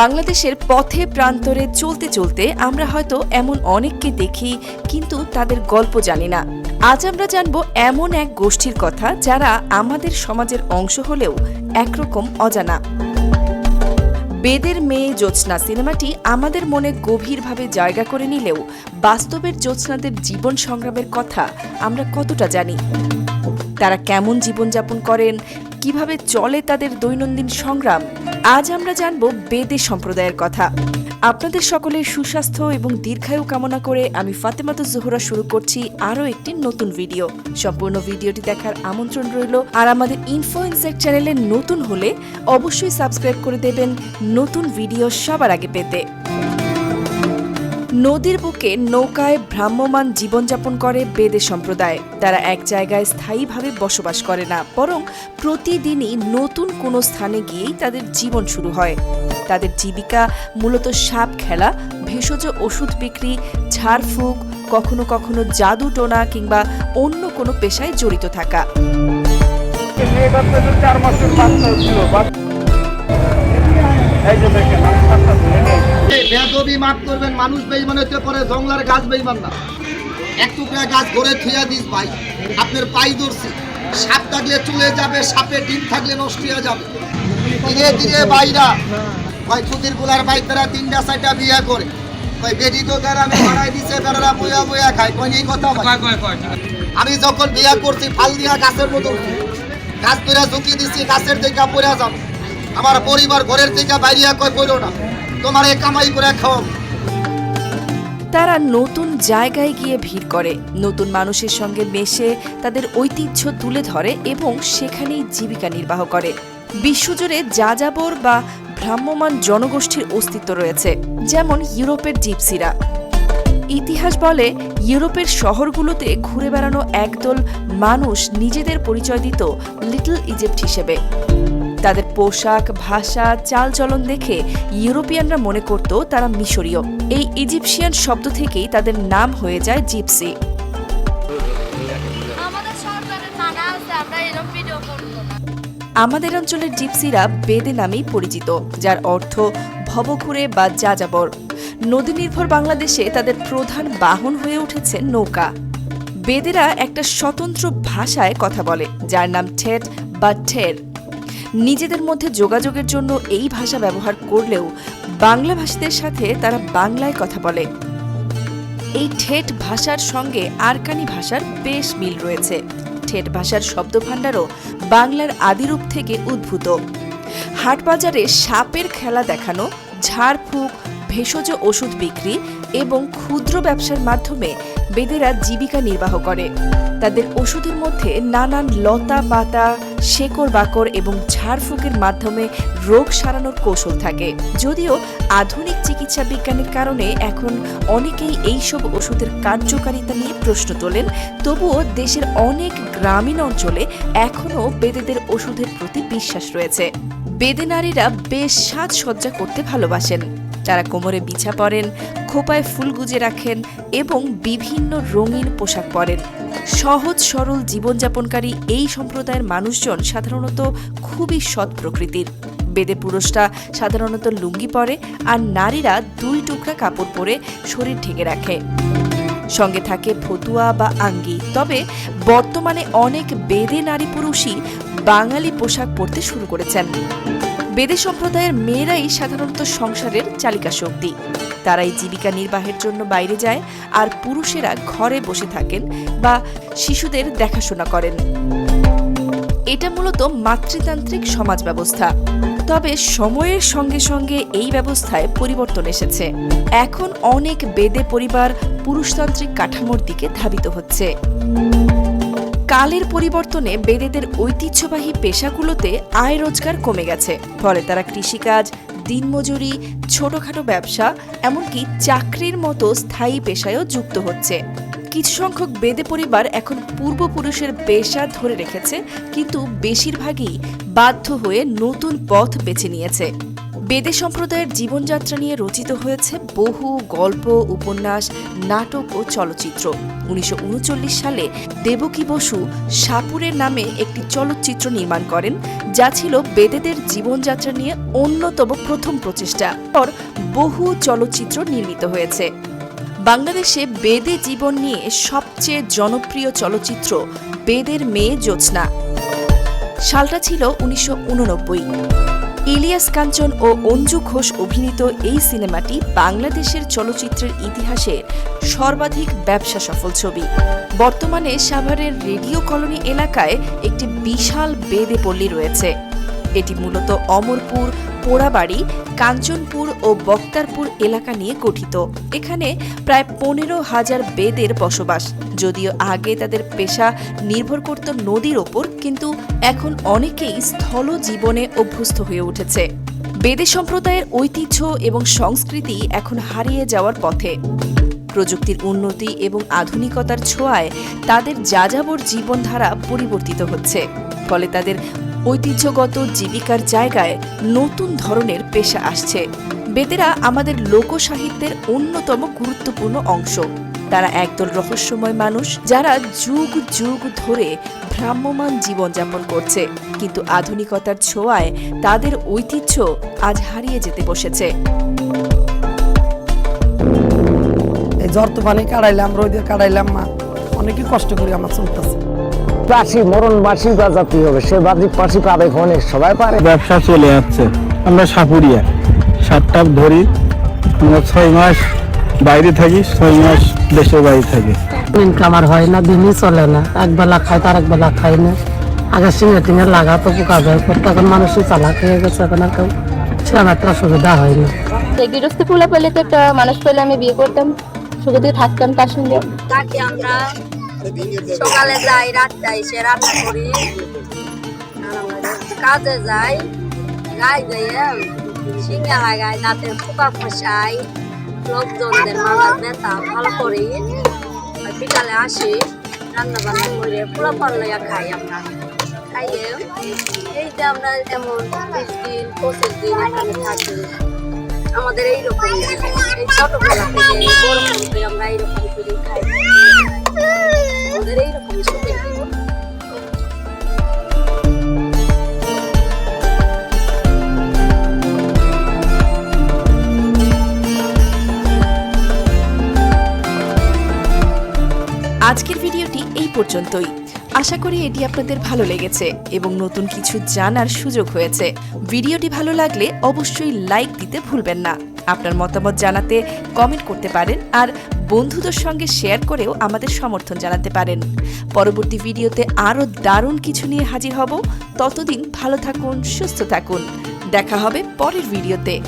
বাংলাদেশের পথে প্রান্তরে চলতে চলতে আমরা হয়তো এমন অনেককে দেখি, কিন্তু তাদের গল্প জানি না। আজ আমরা জানব এমন এক গোষ্ঠীর কথা যারা আমাদের সমাজের অংশ হলেও একরকম অজানা। বেদের মেয়ে জ্যোৎস্না সিনেমাটি আমাদের মনে গভীরভাবে জায়গা করে নিলেও বাস্তবের জ্যোৎস্নাদের জীবন সংগ্রামের কথা আমরা কতটা জানি? তারা কেমন জীবনযাপন করেন? কীভাবে চলে তাদের দৈনন্দিন সংগ্রাম? আজ আমরা জানব বেদে সম্প্রদায়ের কথা। আপনাদের সকলের সুস্বাস্থ্য এবং দীর্ঘায়ু কামনা করে আমি ফাতেমাত জোহরা শুরু করছি আরও একটি নতুন ভিডিও। সম্পূর্ণ ভিডিওটি দেখার আমন্ত্রণ রইল। আর আমাদের ইনফ্লুয়েন্সার চ্যানেলে নতুন হলে অবশ্যই সাবস্ক্রাইব করে দেবেন। নতুন ভিডিও সবার আগে পেতে। নদীর বুকে নৌকায় ভ্রাম্যমান জীবনযাপন করে বেদে সম্প্রদায়। তারা এক জায়গায় স্থায়ীভাবে বসবাস করে না, বরং প্রতিদিনই নতুন কোনো স্থানে গিয়েই তাদের জীবন শুরু হয়। তাদের জীবিকা মূলত সাপ খেলা, ভেষজ ওষুধ বিক্রি, ঝাড়ফুঁক, কখনো কখনো জাদু টোনা কিংবা অন্য কোনো পেশায় জড়িত থাকা। এই যে দেখেন বেদবি মাফ করবেন মানুষ বেইমান হতে পারে জংলার গাছ বেইমান না। এক টুকরা গাছ ঘরে থুয়া দিস ভাই আপনার পাই ধরছি। সাপ থাকলে চলে যাবে সাপে ডিম থাকলে নষ্ট হয়ে যাবে। ধীরে ধীরে বাইরা ভাই খুদিরগুলার ভাই তারা তিনটা চারটা বিয়ে করে। ভাই বেটি তো তারা বইয়া বইয়া খায়। কোন এই কথা আমি যখন বিয়া করছি ফাল দিয়া গাছের মতো গাছ ধরে ঝুঁকি দিছি গাছের থেকে পড়ে যাব। আমার পরিবার ঘরের থেকে বাইরিয়া কয় পড়ো না। তোমার কামাই করে খাও তারা নতুন জায়গায় গিয়ে ভিড় করে। নতুন মানুষের সঙ্গে মেশে তাদের ঐতিহ্য তুলে ধরে এবং সেখানেই জীবিকা নির্বাহ করে। বিশ্বজুড়ে যাযাবর বা ভ্রাম্যমান জনগোষ্ঠীর অস্তিত্ব রয়েছে, যেমন ইউরোপের জিপসিরা ইতিহাস বলে, ইউরোপের শহরগুলোতে ঘুরে বেড়ানো একদল মানুষ নিজেদের পরিচয় দিত লিটল ইজিপ্ট হিসেবে। পোশাক ভাষা চালচলন দেখে ইউরোপিয়ানরা মনে করত তারা মিশরীয়। এই ইজিপশিয়ান শব্দ থেকেই তাদের নাম হয়ে যায় জিপসি। আমাদের অঞ্চলের জিপসিরা বেদে নামেই পরিচিত যার অর্থ ভবঘুরে বা যাযাবর। নদী নির্ভর বাংলাদেশে তাদের প্রধান বাহন হয়ে উঠেছে নৌকা। বেদেরা একটা স্বতন্ত্র ভাষায় কথা বলে যার নাম ঠেট বা ঠের। নিজেদের মধ্যে যোগাযোগের জন্য এই ভাষা ব্যবহার করলেও বাংলা ভাষীদের সাথে তারা বাংলায় কথা বলে। এই ঠেট ভাষার সঙ্গে আরকানি ভাষার বেশ মিল রয়েছে। ঠেট ভাষার শব্দভাণ্ডারও বাংলার আদিরূপ থেকে উদ্ভূত। হাটবাজারে সাপের খেলা দেখানো, ঝাড়ফুঁক ভেষজ ওষুধ বিক্রি এবং ক্ষুদ্র ব্যবসার মাধ্যমে বেদেরা জীবিকা নির্বাহ করে। তাদের ওষুধের মধ্যে নানান লতা পাতা, শেকড় বাকড় এবং ঝাড়ফুঁকের মাধ্যমে রোগ সারানোর কৌশল থাকে। যদিও আধুনিক চিকিৎসা বিজ্ঞানের কারণে এখন অনেকেই এইসব ওষুধের কার্যকারিতা নিয়ে প্রশ্ন তোলেন, তবুও দেশের অনেক গ্রামীণ অঞ্চলে এখনও বেদেদের ওষুধের প্রতি বিশ্বাস রয়েছে। বেদে নারীরা বেশ সাজসজ্জা করতে ভালোবাসেন। তারা কোমরে বিছা পরেন, খোপায় ফুল গুজে রাখেন এবং বিভিন্ন রঙিন পোশাক পরেন। সহজ, সরল জীবনযাপনকারী এই সম্প্রদায়ের মানুষজন সাধারণত খুবই সৎ প্রকৃতির। বেদে পুরুষরা সাধারণত লুঙ্গি পরে আর নারীরা দুই টুকরা কাপড় পরে শরীর ঢেকে রাখে। সঙ্গে থাকে ফতুয়া বা আঙ্গি। তবে বর্তমানে অনেক বেদে নারী পুরুষই বাঙালি পোশাক পরতে শুরু করেছেন। বেদে সম্প্রদায়ের মেয়েরাই সাধারণত সংসারের চালিকা শক্তি। তারাই জীবিকা নির্বাহের জন্য বাইরে যায় আর পুরুষেরা ঘরে বসে থাকেন বা শিশুদের দেখাশোনা করেন। এটা মূলত মাতৃতান্ত্রিক সমাজ ব্যবস্থা। তবে সময়ের সঙ্গে সঙ্গে এই ব্যবস্থায় পরিবর্তন এসেছে। এখন অনেক বেদে পরিবার পুরুষতান্ত্রিক কাঠামোর দিকে ধাবিত হচ্ছে। কালের পরিবর্তনে বেদেদের ঐতিহ্যবাহী পেশাগুলোতে আয় রোজগার কমে গেছে। ফলে তারা কৃষিকাজ, দিনমজুরি, ছোটখাটো ব্যবসা, এমনকি চাকরির মতো স্থায়ী পেশায়ও যুক্ত হচ্ছে। কিছু সংখ্যক বেদে পরিবার এখন পূর্বপুরুষের পেশা ধরে রেখেছে, কিন্তু বেশিরভাগই বাধ্য হয়ে নতুন পথ বেছে নিয়েছে। বেদে সম্প্রদায়ের জীবনযাত্রা নিয়ে রচিত হয়েছে বহু গল্প, উপন্যাস, নাটক ও চলচ্চিত্র। উনিশশো উনচল্লিশ সালে দেবকী বসু সাপুরের নামে একটি চলচ্চিত্র নির্মাণ করেন, যা ছিল বেদেদের জীবনযাত্রা নিয়ে অন্যতম প্রথম প্রচেষ্টা। পর বহু চলচ্চিত্র নির্মিত হয়েছে। বাংলাদেশে বেদে জীবন নিয়ে সবচেয়ে জনপ্রিয় চলচ্চিত্র বেদের মেয়ে জ্যোৎস্না। সালটা ছিল উনিশশো উননব্বই। ইলিয়াস কাঞ্চন ও অঞ্জু ঘোষ অভিনীত এই সিনেমাটি বাংলাদেশের চলচ্চিত্রের ইতিহাসে সর্বাধিক ব্যবসা সফল ছবি। বর্তমানে সাভারের রেডিও কলোনি এলাকায় একটি বিশাল বেদে পল্লী রয়েছে। এটি মূলত অমরপুর পোড়াবাড়ি কাঞ্চনপুর ও বক্তারপুর এলাকা নিয়ে গঠিত। এখানে প্রায় পনেরো হাজার বেদের বসবাস। যদিও আগে তাদের পেশা নির্ভর করত নদীর ওপর, কিন্তু এখন অনেকেই স্থল জীবনে অভ্যস্ত হয়ে উঠেছে। বেদে সম্প্রদায়ের ঐতিহ্য এবং সংস্কৃতি এখন হারিয়ে যাওয়ার পথে। প্রযুক্তির উন্নতি এবং আধুনিকতার ছোঁয়ায় তাদের যাযাবর জীবনধারা পরিবর্তিত হচ্ছে। ফলে তাদের ঐতিহ্যগত জীবিকার জায়গায় নতুন ধরনের পেশা আসছে। বেদেরা আমাদের লোকসাহিত্যের অন্যতম গুরুত্বপূর্ণ অংশ। তারা একদল রহস্যময় মানুষ যারা যুগ যুগ ধরে ভ্রাম্যমান জীবনযাপন করছে। কিন্তু আধুনিকতার ছোঁয়ায় তাদের ঐতিহ্য আজ হারিয়ে যেতে বসেছে। জ্বর তুফানে কাটাইলাম রোদে কাটাইলাম মা। অনেকই কষ্ট করি আমার চলতেছে। বাসি মরণ বাসি বাজাতে হবে। সে বাজি পাশি পাবে ক্ষণে সবাই পারে। ব্যবসা চলে যাচ্ছে। আমরা সাপুরিয়া। সাতটা ধরি। আমরা ছয় মাস বাইরে থাকি ছয় মাস দেশের বাইরে থাকি। ইনকাম আর হয় না দিনই চলে না। একবেলা খায় তার একবেলা খায় না। আগে সিঙ্গে টিঙ্গে লাগা তো পোকা বের করতে এখন মানুষই চালাক হয়ে গেছে। এখন আর কেউ সেরকম একটা সুবিধা হয় না। এই গৃহস্থ ফুলে পেলে তো একটা মানুষ পেলে আমি বিয়ে করতাম। সুখে দিয়ে থাকতাম তার সঙ্গে। তাকে আমরা সকালে যাই রাতটা এসে রান্না করি। কাজে যাই, গাই যাইয়ে সিঙ্গা লাগাই দাঁতের পোকা ফসাই লোকজনদের মাথার ব্যথা ভালো করি। বিকালে আসি রান্না বান্না করে পোলা পাল্লাইয়া খাই আমরা। খাইয়ে এই যে আমরা এমন বিশ দিন, পঁচিশ দিন এখানে থাকি। আমাদের এইরকম এই ছোটবেলা থেকে থেকে আমরা এইরকম করে খাই। এই পর্যন্তই। আশা করি এটি আপনাদের ভালো লেগেছে এবং নতুন কিছু জানার সুযোগ হয়েছে। ভিডিওটি ভালো লাগলে অবশ্যই লাইক দিতে ভুলবেন না। আপনার মতামত জানাতে কমেন্ট করতে পারেন আর বন্ধুদের সঙ্গে শেয়ার করেও আমাদের সমর্থন জানাতে পারেন। পরবর্তী ভিডিওতে আরও দারুণ কিছু নিয়ে হাজির হব। ততদিন ভালো থাকুন, সুস্থ থাকুন। দেখা হবে পরের ভিডিওতে।